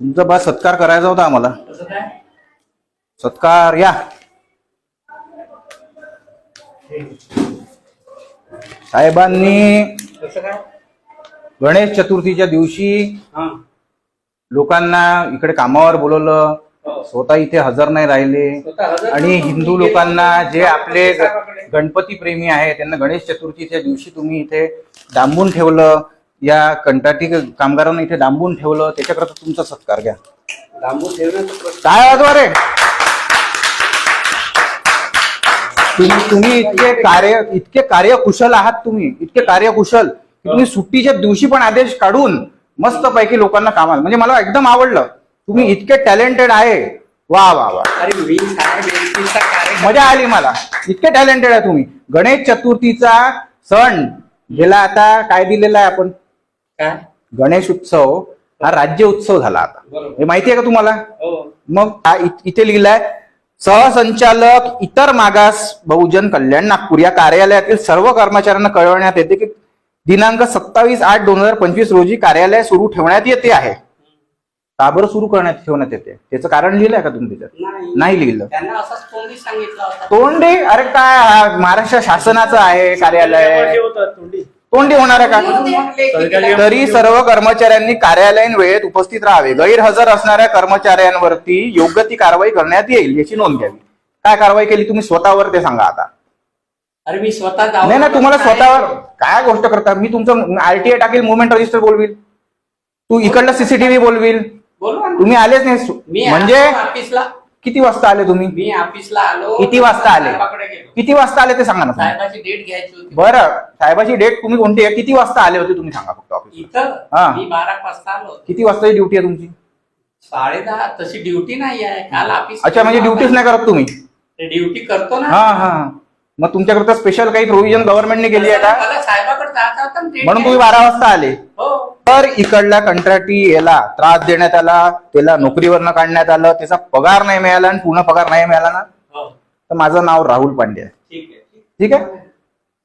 तुमचा बा सत्कार करायचा होता आम्हाला. सत्कार या. साहेबांनी गणेश चतुर्थीच्या दिवशी लोकांना इकडे कामावर बोलवलं. स्वतः इथे हजर नाही राहिले. आणि हिंदू लोकांना जे आपले गणपती प्रेमी आहे त्यांना गणेश चतुर्थीच्या दिवशी तुम्ही इथे डांबून ठेवलं. या कंत्राटी कामगारांना इथे डांबून ठेवलं त्याच्याकरता तुमचा सत्कार घ्या. लांबून ठेवण्याचा काय वाजवा रे तुम्ही तुम्ही इतके कार्य इतके कार्यकुशल आहात तुम्ही इतके कार्यकुशल की तुम्ही सुट्टीच्या दिवशी पण आदेश काढून मस्त पैकी लोकांना कामाला म्हणजे मला एकदम आवडलं. तुम्ही इतके टॅलेंटेड आहे. वा वा वा. अरे मी मजा आली मला. इतके टॅलेंटेड आहे तुम्ही. गणेश चतुर्थीचा सण गेला आता काय दिलेला आहे आपण? काय? गणेश उत्सव हा राज्य उत्सव झाला आता. हे माहिती आहे का तुम्हाला? हो. मग इथे लिहिलाय सहसंचालक इतर मागास बहुजन कल्याण नागपूर या कार्यालयातील सर्व कर्मचाऱ्यांना कळवण्यात येते की दिनांक सत्तावीस आठ दोन हजार पंचवीस रोजी कार्यालय सुरू ठेवण्यात येते आहे. का बरं सुरू करण्यात ठेवण्यात येते. त्याचं कारण लिहिलंय का तुम्ही त्याच्यात? नाही. लिहिलं. तोंडी सांगितलं होतं. तोंडी? अरे काय महाराष्ट्र शासनाचं आहे कार्यालय. तोंडी होणार आहे का? तिला- तरी सर्व कर्मचाऱ्यांनी कार्यालयीन वेळेत उपस्थित राहावे. गैरहजर असणाऱ्या कर्मचाऱ्यांवरती योग्य ती कारवाई करण्यात येईल याची नोंद घ्यावी. काय कारवाई केली तुम्ही? स्वतःवर ते सांगा आता. अरे मी स्वतः नाही ना तुम्हाला स्वतःवर काय गोष्ट करता? मी तुमचं आरटीआय टाकेल मुवमेंट रजिस्टर बोलवील. तू इकडलं सीसीटीव्ही बोलवील. तुम्ही आलेच नाही. म्हणजे किती वाजता आले तुम्ही? मी ऑफिसला आलो. किती वाजता आले? साहेबाकडे गेलो. किती वाजता आले ते सांगा ना तुम्ही. साहेबाची डेट घ्यायची होती. बरं साहेबाची डेट तुम्ही कोणती आहे? किती वाजता आले होते तुम्ही सांगा फक्त ऑफिस इथं? हा. मी बारा वाजता आलो. किती वाजताची ड्युटी आहे तुमची? साडे दहा. तशी ड्युटी नाही आहे. काल ऑफिस अच्छा म्हणजे ड्युटीच नाही करत तुम्ही? ड्युटी करतो ना. हा हा. मग तुमच्याकरता स्पेशल काही प्रोव्हिजन गव्हर्नमेंटने केली आहे का? मला साहेबाकडे जायचं होतं ना, date म्हणून तुम्ही. बारा वाजता आले. हो. तर इकडल्या कंत्राटी याला त्रास देण्यात आला त्याला नोकरीवरनं काढण्यात आलं त्याचा पगार नाही मिळाला आणि पूर्ण पगार नाही मिळाला ना? हो. तर माझं नाव राहुल पांडे आहे. ठीक आहे.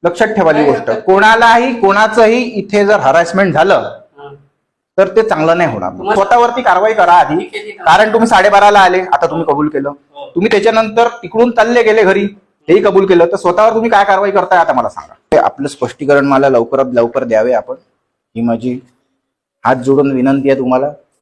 लक्षात ठेवाली गोष्ट. कोणालाही कोणाचंही इथे जर हरासमेंट झालं. तर ते चांगलं नाही होणार. स्वतःवरती कारवाई करा आधी. कारण तुम्ही साडेबाराला आले आता तुम्ही कबूल केलं. हो. तुम्ही त्याच्यानंतर तिकडून चालले गेले घरी हेही कबूल केलं. तर स्वतःवर तुम्ही काय कारवाई करताय आता मला सांगा. आपलं स्पष्टीकरण मला लवकरात लवकर द्यावे आपण. ही माझी हात जोडून विनंती आहे तुम्हाला.